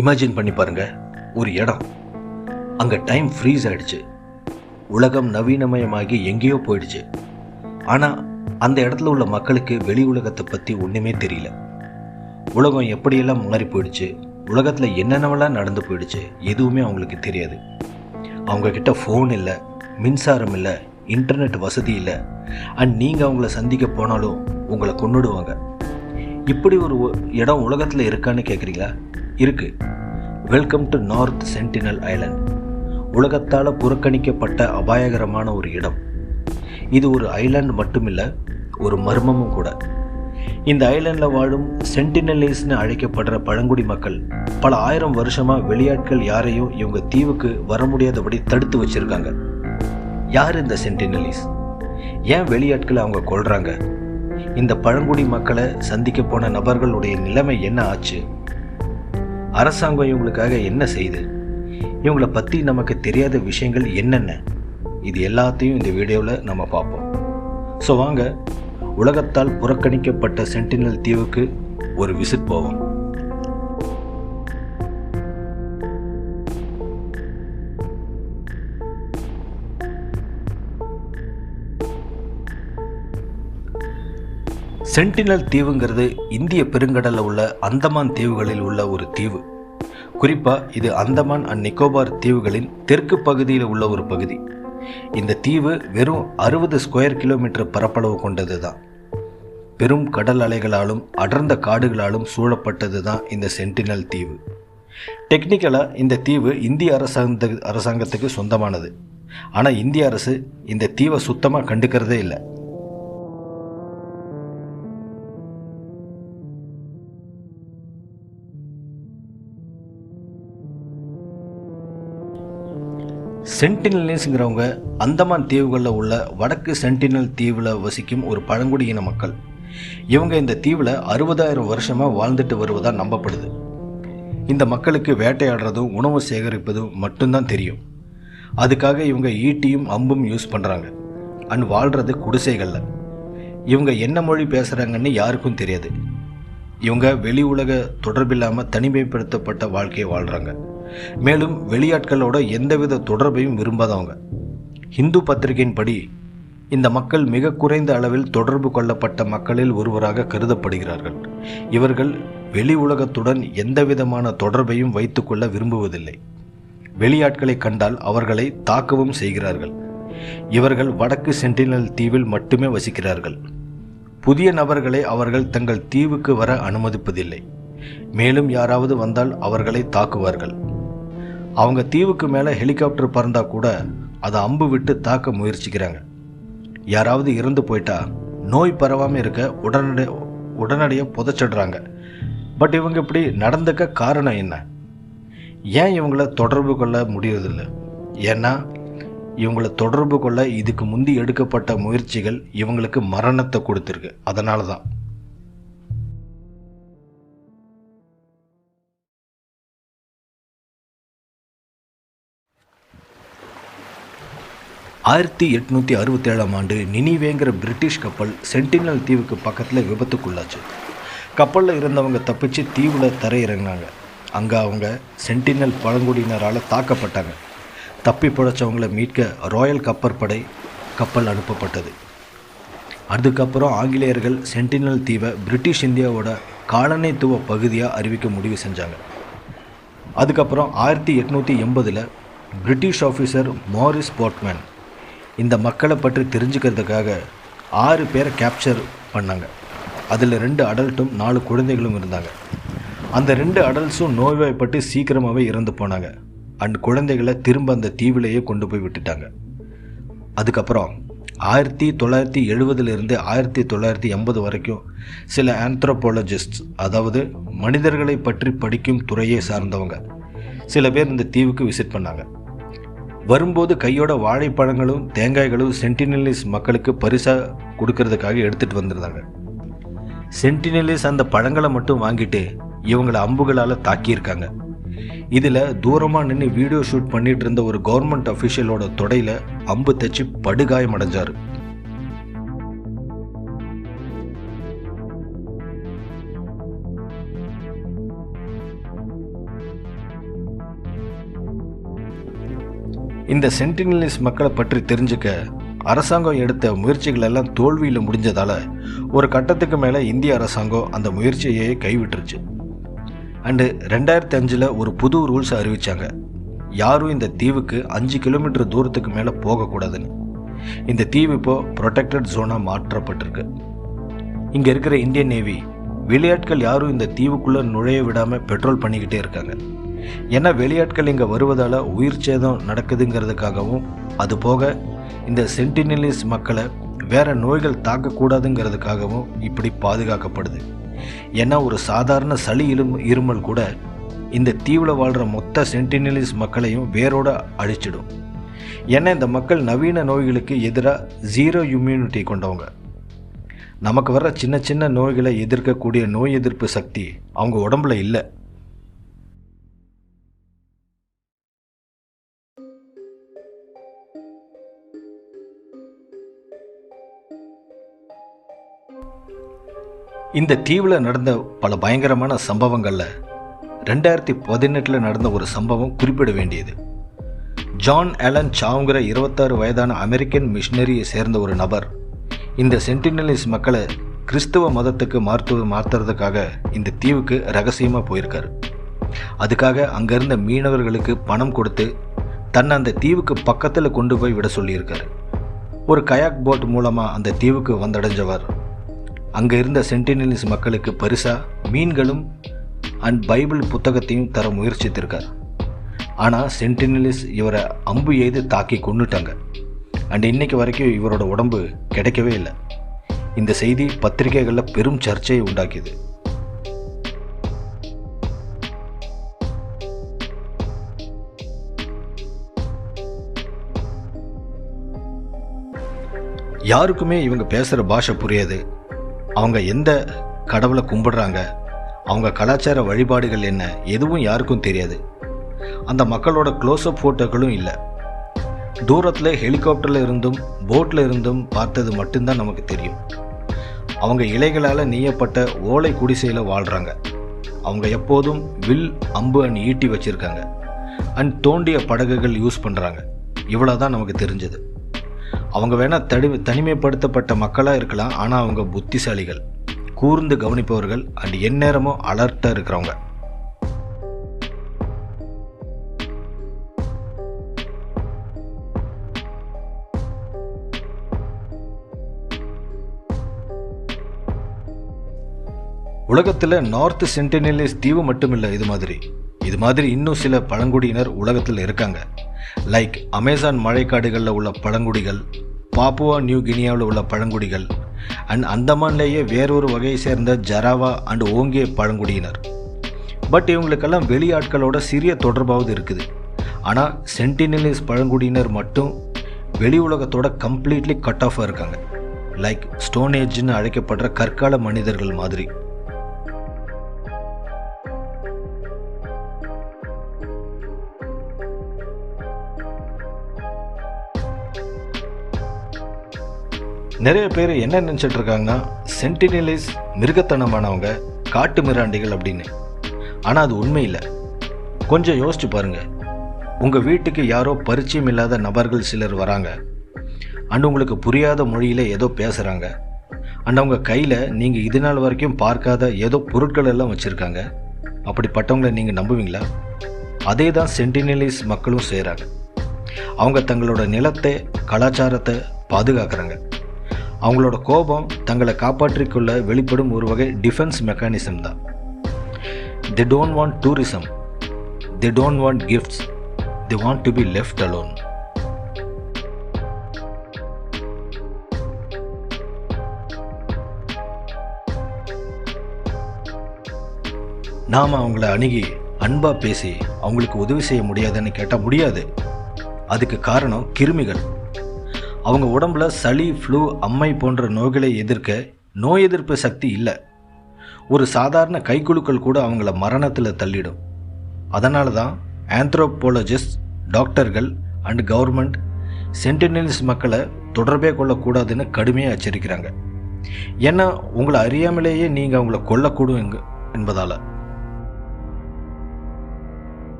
Imagine பண்ணி பாருங்க ஒரு இடம். அங்கே டைம் ஃப்ரீஸ் ஆயிடுச்சு. உலகம் நவீனமயமாகி எங்கேயோ போயிடுச்சு. ஆனால் அந்த இடத்துல உள்ள மக்களுக்கு வெளி உலகத்தை பற்றி ஒன்றுமே தெரியல. உலகம் எப்படியெல்லாம் மாறி போயிடுச்சு உலகத்தில் என்னென்னவெல்லாம் நடந்து போயிடுச்சு எதுவுமே அவங்களுக்கு தெரியாது. அவங்கக்கிட்ட ஃபோன் இல்லை மின்சாரம் இல்லை இன்டர்நெட் வசதி இல்லை. அண்ட் நீங்கள் அவங்கள சந்திக்க போனாலும் உங்களை கொண்டுடுவாங்க இப்படி ஒரு இடம் உலகத்தில் இருக்கான்னு கேட்குறீங்களா இருக்குது welcome to North Sentinel Island உலகத்தால் புறக்கணிக்கப்பட்ட அபாயகரமான ஒரு இடம். இது ஒரு ஐலாண்ட் மட்டுமில்லை ஒரு மர்மமும் கூட. இந்த ஐலண்டில் வாழும் சென்டினலிஸ்னு அழைக்கப்படுற பழங்குடி மக்கள் பல ஆயிரம் வருஷமாக வெளியாட்கள் யாரையும் இவங்க தீவுக்கு வர முடியாதபடி தடுத்து வச்சிருக்காங்க. யார் இந்த சென்டினலிஸ் ஏன் வெளியாட்களை அவங்க கொள்கிறாங்க இந்த பழங்குடி மக்களை சந்திக்க போன நபர்களுடைய நிலைமை என்ன ஆச்சு? அரசாங்கம் இவங்களுக்காக என்ன செய்யுது இவங்கள பற்றி நமக்கு தெரியாத விஷயங்கள் என்னென்ன? இது எல்லாத்தையும் இந்த வீடியோவில் நம்ம பார்ப்போம். ஸோ வாங்க உலகத்தால் புறக்கணிக்கப்பட்ட சென்டினல் தீவுக்கு ஒரு விசிட் போவோம். சென்டினல் தீவுங்கிறது இந்திய பெருங்கடலில் உள்ள அந்தமான் தீவுகளில் உள்ள ஒரு தீவு. குறிப்பாக இது அந்தமான் அண்ட் நிக்கோபார் தீவுகளின் தெற்கு பகுதியில் உள்ள ஒரு பகுதி. இந்த தீவு வெறும் அறுபது ஸ்கொயர் கிலோமீட்டர் பரப்பளவு கொண்டது தான் பெரும் கடல் அலைகளாலும் அடர்ந்த காடுகளாலும் சூழப்பட்டது தான் இந்த சென்டினல் தீவு. டெக்னிக்கலாக இந்த தீவு இந்திய அரசாங்க அரசாங்கத்துக்கு சொந்தமானது. ஆனால் இந்திய அரசு இந்த தீவை சுத்தமாக கண்டுக்கிறதே இல்லை. சென்டினல்ஸ்ங்கிறவங்க அந்தமான் தீவுகளில் உள்ள வடக்கு சென்டினல் தீவில் வசிக்கும் ஒரு பழங்குடியின மக்கள். இவங்க இந்த தீவில் அறுபதாயிரம் வருஷமாக வாழ்ந்துட்டு வருவதாக நம்பப்படுது. இந்த மக்களுக்கு வேட்டையாடுறதும் உணவு சேகரிப்பதும் மட்டும்தான் தெரியும். அதுக்காக இவங்க ஈட்டியும் அம்பும் யூஸ் பண்ணுறாங்க அண்ட் வாழ்கிறது குடிசைகளில். இவங்க என்ன மொழி பேசுகிறாங்கன்னு யாருக்கும் தெரியாது. இவங்க வெளி உலக தொடர்பில்லாமல் தனிமைப்படுத்தப்பட்ட வாழ்க்கையை வாழ்கிறாங்க மேலும் வெளியாட்களோட எந்தவித தொடர்பையும் விரும்பாதவங்க. இந்து பத்திரிகையின் படி இந்த மக்கள் மிக குறைந்த அளவில் தொடர்பு கொள்ளப்பட்ட மக்களில் ஒருவராக கருதப்படுகிறார்கள். இவர்கள் வெளி உலகத்துடன் எந்தவிதமான தொடர்பையும் வைத்துக்கொள்ள விரும்புவதில்லை. வெளியாட்களை கண்டால் அவர்களை தாக்கவும் செய்கிறார்கள். இவர்கள் வடக்கு சென்டினல் தீவில் மட்டுமே வசிக்கிறார்கள். புதிய நபர்களை அவர்கள் தங்கள் தீவுக்கு வர அனுமதிப்பதில்லை. மேலும் யாராவது வந்தால் அவர்களை தாக்குவார்கள். அவங்க தீவுக்கு மேலே ஹெலிகாப்டர் பறந்தா கூட அதை அம்பு விட்டு தாக்க முயற்சிக்கிறாங்க. யாராவது இறந்து போயிட்டா நோய் பரவாமல் இருக்க உடனடி உடனடியாக புதைச்சிடுறாங்க. பட் இவங்க இப்படி நடந்துக்க காரணம் என்ன? ஏன் இவங்கள தொடர்பு கொள்ள முடியறதில்ல? ஏன்னா இவங்கள தொடர்பு கொள்ள இதுக்கு முந்தி எடுக்கப்பட்ட முயற்சிகள் இவங்களுக்கு மரணத்தை கொடுத்துருக்கு. அதனால தான் ஆயிரத்தி எட்நூற்றி அறுபத்தேழாம் ஆண்டு நினிவேங்கிற பிரிட்டிஷ் கப்பல் சென்டினல் தீவுக்கு பக்கத்தில் விபத்துக்குள்ளாச்சு. கப்பலில் இருந்தவங்க தப்பிச்சு தீவில் தரையிறங்கினாங்க. அங்கே அவங்க சென்டினல் பழங்குடியினரால் தாக்கப்பட்டாங்க. தப்பி பிழைச்சவங்களை மீட்க ராயல் கப்பற்படை கப்பல் அனுப்பப்பட்டது. அதுக்கப்புறம் ஆங்கிலேயர்கள் சென்டினல் தீவை பிரிட்டிஷ் இந்தியாவோட காலனித்துவ பகுதியாக அறிவிக்க முடிவு செஞ்சாங்க. அதுக்கப்புறம் ஆயிரத்தி எட்நூற்றி எண்பதில் பிரிட்டிஷ் ஆஃபீஸர் மாரிஸ் போர்ட்மேன் இந்த மக்களை பற்றி தெரிஞ்சுக்கிறதுக்காக ஆறு பேரை கேப்சர் பண்ணாங்க. அதில் ரெண்டு அடல்ட்டும் நாலு குழந்தைகளும் இருந்தாங்க. அந்த ரெண்டு அடல்ட்ஸும் நோய்வாய்ப்பட்டு சீக்கிரமாகவே இறந்து போனாங்க. அண்ட் குழந்தைகளை திரும்ப அந்த தீவிலேயே கொண்டு போய் விட்டுட்டாங்க. அதுக்கப்புறம் ஆயிரத்தி தொள்ளாயிரத்தி எழுபதுலேருந்து ஆயிரத்தி தொள்ளாயிரத்தி எண்பது வரைக்கும் சில ஆந்த்ரோபாலஜிஸ்ட் அதாவது மனிதர்களை பற்றி படிக்கும் துறையை சார்ந்தவங்க சில பேர் இந்த தீவுக்கு விசிட் பண்ணாங்க. வரும்போது கையோட வாழைப்பழங்களும் தேங்காய்களும் சென்டினலிஸ் மக்களுக்கு பரிசாக கொடுக்கறதுக்காக எடுத்துகிட்டு வந்திருந்தாங்க. சென்டினலிஸ் அந்த பழங்களை மட்டும் வாங்கிட்டு இவங்களை அம்புகளால் தாக்கியிருக்காங்க. இதில் தூரமாக நின்று வீடியோ ஷூட் பண்ணிட்டு இருந்த ஒரு கவர்மெண்ட் அஃபிஷியலோட தொடையில் அம்பு தச்சு படுகாயம் அடைஞ்சார் இந்த சென்டினலிஸ் மக்களை பற்றி தெரிஞ்சுக்க அரசாங்கம் எடுத்த முயற்சிகள் எல்லாம் தோல்வியில் முடிஞ்சதால் ஒரு கட்டத்துக்கு மேலே இந்திய அரசாங்கம் அந்த முயற்சியை கைவிட்டுருச்சு. அண்டு ரெண்டாயிரத்தி அஞ்சில் ஒரு புது ரூல்ஸ் அறிவித்தாங்க யாரும் இந்த தீவுக்கு அஞ்சு கிலோமீட்டர் தூரத்துக்கு மேலே போகக்கூடாதுன்னு. இந்த தீவு இப்போ ப்ரொடெக்டட் ஜோனாக மாற்றப்பட்டிருக்கு. இங்கே இருக்கிற இந்தியன் நேவி விளையாட்கள் யாரும் இந்த தீவுக்குள்ளே நுழைய விடாமல் பெட்ரோல் பண்ணிக்கிட்டே இருக்காங்க. ஏன்னா வெளியாட்கள் இங்கே வருவதால் உயிர் சேதம் நடக்குதுங்கிறதுக்காகவும் அது போக இந்த சென்டினலிஸ் மக்களை வேறு நோய்கள் தாக்கக்கூடாதுங்கிறதுக்காகவும் இப்படி பாதுகாக்கப்படுது. ஏன்னா ஒரு சாதாரண சளி இலும் இருமல் கூட இந்த தீவில் வாழ்கிற மொத்த சென்டினலிஸ் மக்களையும் வேரோடு அழிச்சிடும். ஏன்னா இந்த மக்கள் நவீன நோய்களுக்கு எதிராக ஜீரோ இம்யூனிட்டி கொண்டவங்க. நமக்கு வர்ற சின்ன சின்ன நோய்களை எதிர்க்கக்கூடிய நோய் எதிர்ப்பு சக்தி அவங்க உடம்புல இல்லை. இந்த தீவில் நடந்த பல பயங்கரமான சம்பவங்களில் ரெண்டாயிரத்தி பதினெட்டில் நடந்த ஒரு சம்பவம் குறிப்பிட வேண்டியது. ஜான் ஆலன் சாவுங்கிற இருபத்தாறு வயதான அமெரிக்கன் மிஷினரியை சேர்ந்த ஒரு நபர் இந்த சென்டினலிஸ் மக்களை கிறிஸ்துவ மதத்துக்கு மாற்று மாற்றுறதுக்காக இந்த தீவுக்கு ரகசியமாக போயிருக்காரு. அதுக்காக அங்கேருந்த மீனவர்களுக்கு பணம் கொடுத்து தன்னை அந்த தீவுக்கு பக்கத்தில் கொண்டு போய் விட சொல்லியிருக்காரு. ஒரு கயாக் போட் மூலமாக அந்த தீவுக்கு வந்தடைஞ்சவர் அங்கே இருந்த சென்டினலிஸ் மக்களுக்கு பரிசாக மீன்களும் அண்ட் பைபிள் புத்தகத்தையும் தர முயற்சித்திருக்கார். ஆனால் சென்டினலிஸ் இவரை அம்பு எய்து தாக்கி கொண்டுட்டாங்க அண்ட் இன்னைக்கு வரைக்கும் இவரோட உடம்பு கிடைக்கவே இல்லை. இந்த செய்தி பத்திரிகைகளில் பெரும் சர்ச்சையை உண்டாக்கியது யாருக்குமே இவங்க பேசுகிற பாஷை புரியாது. அவங்க எந்த கடவுளை கும்பிடுறாங்க? அவங்க கலாச்சார வழிபாடுகள் என்ன? எதுவும் யாருக்கும் தெரியாது. அந்த மக்களோட க்ளோஸ்அப் ஃபோட்டோக்களும் இல்லை. தூரத்தில் ஹெலிகாப்டரில் இருந்தும் போட்டில் இருந்தும் பார்த்தது மட்டும்தான் நமக்கு தெரியும். அவங்க இலைகளால் நெய்யப்பட்ட ஓலை குடிசையில் வாழ்கிறாங்க அவங்க எப்போதும் வில் அம்பு அண்ட் ஈட்டி வச்சுருக்காங்க. அண்ட் தோண்டிய படகுகள் யூஸ் பண்ணுறாங்க இவ்வளோ தான் நமக்கு தெரிஞ்சது. அவங்க வேணால் தடி தனிமைப்படுத்தப்பட்ட மக்களாக இருக்கலாம் ஆனால் அவங்க புத்திசாலிகள். கூர்ந்து கவனிப்பவர்கள் அண்ட் எந்நேரமும் அலர்ட்டாக இருக்கிறவங்க. உலகத்தில் நார்த் சென்டினலிஸ் தீவு மட்டுமில்லை இது மாதிரி. இது மாதிரி இன்னும் சில பழங்குடியினர் உலகத்தில் இருக்காங்க. லைக் அமேசான் மழைக்காடுகளில் உள்ள பழங்குடிகள் பாப்புவா நியூ கினியாவில் உள்ள பழங்குடிகள் அண்ட் அந்தமான்லேயே வேறொரு வகையை சேர்ந்த ஜராவா அண்ட் ஓங்கிய பழங்குடியினர். பட் இவங்களுக்கெல்லாம் வெளியாட்களோட சிறிய தொடர்பாவது இருக்குது. ஆனால் சென்டினலிஸ் பழங்குடியினர் மட்டும் வெளி உலகத்தோட கம்ப்ளீட்லி கட் ஆஃபாக இருக்காங்க. லைக் ஸ்டோன் ஏஜ்னு அழைக்கப்படுற கற்கால மனிதர்கள் மாதிரி. நிறைய பேர் என்ன நினச்சிட்டு இருக்காங்கன்னா சென்டினலிஸ் மிருகத்தனமானவங்க காட்டு மிராண்டிகள் அப்படின்னு. ஆனால் அது உண்மை இல்லை. கொஞ்சம் யோசிச்சு பாருங்க. உங்கள் வீட்டுக்கு யாரோ பரிச்சயம் இல்லாத நபர்கள் சிலர் வராங்க. அண்ட் உங்களுக்கு புரியாத மொழியில் ஏதோ பேசுகிறாங்க அண்ட் அவங்க கையில் நீங்கள் இது நாள் வரைக்கும் பார்க்காத ஏதோ பொருட்கள் எல்லாம் வச்சுருக்காங்க. அப்படிப்பட்டவங்களை நீங்கள் நம்புவீங்களா? அதே தான் சென்டினலிஸ் மக்களும் செய்கிறாங்க அவங்க தங்களோட நிலத்தை கலாச்சாரத்தை பாதுகாக்கிறாங்க. அவங்களோட கோபம் தங்களை காப்பாற்றிக்கொள்ள வெளிப்படும் ஒரு வகை டிஃபென்ஸ் மெக்கானிசம் தான். They don't want tourism they don't want gifts they want to be left alone நாம் அவங்கள அணுகி அன்பாக பேசி அவங்களுக்கு உதவி செய்ய முடியாதுன்னு கேட்டால் முடியாது. அதுக்கு காரணம் கிருமிகள். அவங்க உடம்புல சளி ஃப்ளூ அம்மை போன்ற நோய்களை எதிர்க்க நோய் எதிர்ப்பு சக்தி இல்லை. ஒரு சாதாரண கைக்குலுக்கள் கூட அவங்கள மரணத்தில் தள்ளிடும். அதனால தான் ஆந்த்ரோபாலஜிஸ்ட் டாக்டர்கள் அண்ட் கவர்மெண்ட் சென்டினல்ஸ் மக்களை தொடர்பே கொள்ளக்கூடாதுன்னு கடுமையாக எச்சரிக்கிறாங்க. ஏன்னா உங்களை அறியாமலேயே நீங்கள் அவங்கள கொல்லக்கூடும் என்பதால்.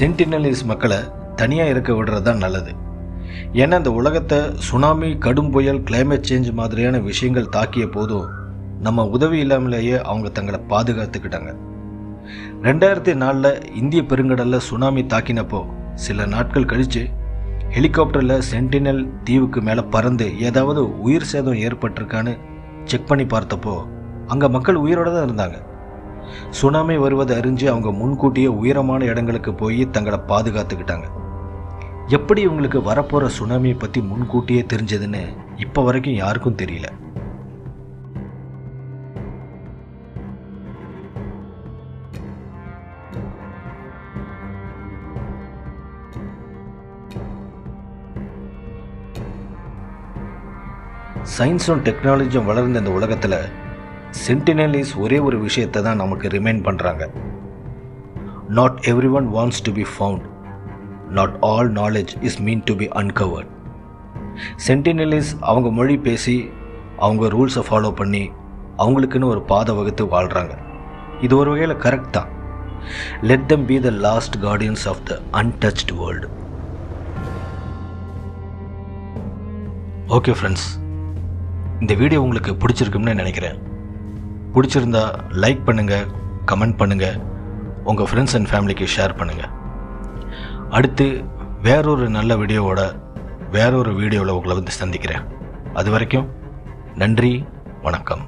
சென்டினலிஸ் மக்களை தனியாக இருக்க விடுறது தான் நல்லது. ஏன்னா இந்த உலகத்தை சுனாமி கடும் புயல் கிளைமேட் சேஞ்ச் மாதிரியான விஷயங்கள் தாக்கிய போதும் நம்ம உதவி இல்லாமலேயே அவங்க தங்களை பாதுகாத்துக்கிட்டாங்க. ரெண்டாயிரத்தி நாலில் இந்திய பெருங்கடலில் சுனாமி தாக்கினப்போ சில நாட்கள் கழித்து ஹெலிகாப்டரில் சென்டினல் தீவுக்கு மேலே பறந்து ஏதாவது உயிர் சேதம் ஏற்பட்டிருக்கான்னு செக் பண்ணி பார்த்தப்போ அங்கே மக்கள் உயிரோடு தான் இருந்தாங்க. சுனாமி வருவதை அறிஞ்சு அவங்க முன்கூட்டியே உயரமான இடங்களுக்கு போய் தங்களை பாதுகாத்துக்கிட்டாங்க. எப்படி இவங்களுக்கு வரப்போகிற சுனாமியை பற்றி முன்கூட்டியே தெரிஞ்சதுன்னு இப்போ வரைக்கும் யாருக்கும் தெரியல. சயின்ஸும் டெக்னாலஜியும் வளர்ந்த இந்த உலகத்தில் சென்டினலிஸ் ஒரே ஒரு விஷயத்தை தான் நமக்கு ரிமைண்ட் பண்ணுறாங்க not everyone wants to be found not all knowledge is meant to be uncovered Sentinelese அவங்க மொழி பேசி அவங்க ரூல்ஸை ஃபாலோ பண்ணி அவங்களுக்குன்னு ஒரு பாதை வகுத்து வாழ்கிறாங்க இது ஒரு வகையில் கரெக்ட் தான். Let them be the last guardians of the untouched world okay friends இந்த வீடியோ உங்களுக்கு பிடிச்சிருக்கும்னு நினைக்கிறேன். பிடிச்சிருந்தா லைக் பண்ணுங்கள் கமெண்ட் பண்ணுங்கள் உங்கள் ஃப்ரெண்ட்ஸ் அண்ட் ஃபேமிலிக்கு ஷேர் பண்ணுங்கள் அடுத்து வேறொரு நல்ல வீடியோவோட வேறொரு வீடியோவில் உங்களை வந்து சந்திக்கிறேன். அது வரைக்கும் நன்றி வணக்கம்.